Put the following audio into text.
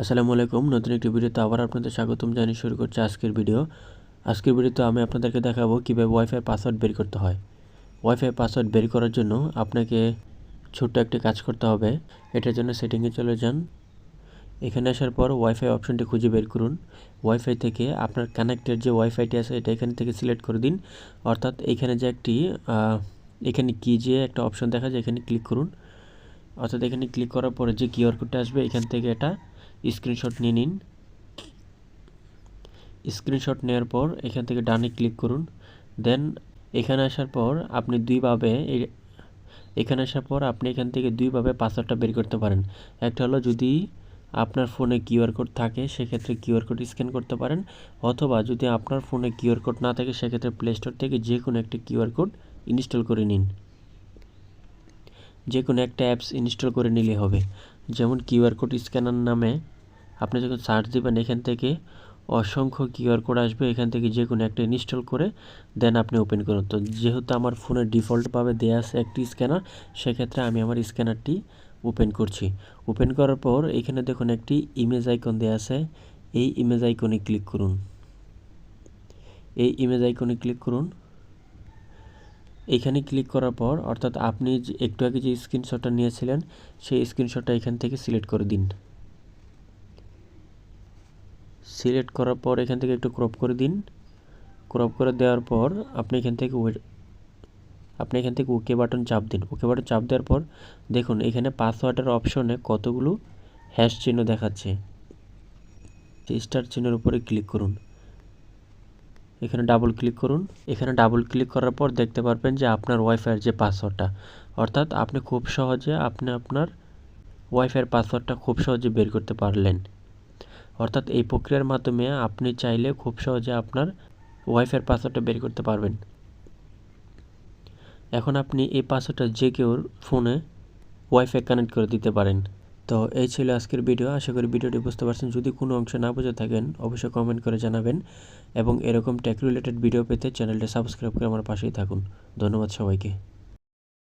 আসসালামু আলাইকুম, নতুন একটি ভিডিওতে আবার আপনাদের স্বাগতম জানিয়ে শুরু করছি আজকের ভিডিও। আজকের ভিডিওতে আমি আপনাদেরকে দেখাবো কীভাবে ওয়াইফাই পাসওয়ার্ড বের করতে হয়। ওয়াইফাই পাসওয়ার্ড বের করার জন্য আপনাকে ছোট্ট একটি কাজ করতে হবে। এটার জন্য সেটিংয়ে চলে যান। এখানে আসার পর ওয়াইফাই অপশনটি খুঁজে বের করুন। ওয়াইফাই থেকে আপনার কানেক্টেড যে ওয়াইফাইটি আছে, এটা এখান থেকে সিলেক্ট করে দিন। অর্থাৎ এখানে যে একটি এখানে কি যে একটা অপশন দেখা যায়, এখানে ক্লিক করুন। অর্থাৎ এখানে ক্লিক করার পরে যে কিউআর কোডটা আসবে, এখান থেকে এটা স্ক্রিনশট নিয়ে নিন। স্ক্রিনশট নেওয়ার পর এখান থেকে ডানে ক্লিক করুন। দেন এখানে আসার পর আপনি দুইভাবে এখানে আসার পর আপনি এখান থেকে দুইভাবে পাসওয়ার্ডটা বের করতে পারেন। একটা হলো যদি আপনার ফোনে কিউআর কোড থাকে, সেক্ষেত্রে কিউআর কোড স্ক্যান করতে পারেন। অথবা যদি আপনার ফোনে কিউআর কোড না থাকে, সেক্ষেত্রে প্লে স্টোর থেকে যে কোনো একটি কিউআর কোড ইনস্টল করে নিন। যে কোনো একটা অ্যাপস ইনস্টল করে নিলে হবে। যেমন কিউআর কোড স্ক্যানার নামে আপনি যখন সার্চ দেবেন, এখান থেকে অসংখ্য কিউআর কোড আসবে। এখান থেকে যে কোনো একটা ইনস্টল করে দেন আপনি ওপেন করুন। তো যেহেতু আমার ফোনে ডিফল্টভাবে দেওয়া আছে একটি স্ক্যানার সেক্ষেত্রে আমি আমার স্ক্যানারটি ওপেন করছি। ওপেন করার পর এখানে দেখুন একটি ইমেজ আইকন দেওয়া আছে। এই ইমেজ আইকনে ক্লিক করুন। এই ইমেজ আইকনে ক্লিক করুন। এখানে ক্লিক করার পর, অর্থাৎ আপনি যে, একটু আগে যে স্ক্রিনশটটা নিয়েছিলেন, সেই স্ক্রিনশটটা এখান থেকে সিলেক্ট করে দিন। সিলেক্ট করার পর এখান থেকে একটু ক্রপ করে দিন। ক্রপ করে দেওয়ার পর আপনি এখান থেকে আপনি এখান থেকে ওকে বাটন চাপ দিন। ওকে বাটন চাপ দেওয়ার পর দেখুন, এখানে পাসওয়ার্ডের অপশনে কতগুলো হ্যাশ চিহ্ন দেখাচ্ছে। স্টার চিহ্নের উপরে ক্লিক করুন। এখানে ডাবল ক্লিক করুন। এখানে ডাবল ক্লিক করার পর দেখতে পারবেন যে আপনার ওয়াইফাইয়ের যে পাসওয়ার্ডটা অর্থাৎ আপনি খুব সহজে আপনি আপনার ওয়াইফাইয়ের পাসওয়ার্ডটা খুব সহজে বের করতে পারলেন। অর্থাৎ এই প্রক্রিয়ার মাধ্যমে আপনি চাইলে খুব সহজে আপনার ওয়াইফাইয়ের পাসওয়ার্ডটা বের করতে পারবেন। এখন আপনি এই পাসওয়ার্ডটা যে কেউ ফোনে ওয়াইফাই কানেক্ট করে দিতে পারেন। তো এই ছিল আজকের ভিডিও আশা করি ভিডিওটি বুঝতে পারছেন। যদি কোনো অংশ না বুঝে থাকেন, অবশ্যই কমেন্ট করে জানাবেন। এবং এরকম টেক রিলেটেড ভিডিও পেতে চ্যানেলটি সাবস্ক্রাইব করে আমার পাশেই থাকুন। ধন্যবাদ সবাইকে।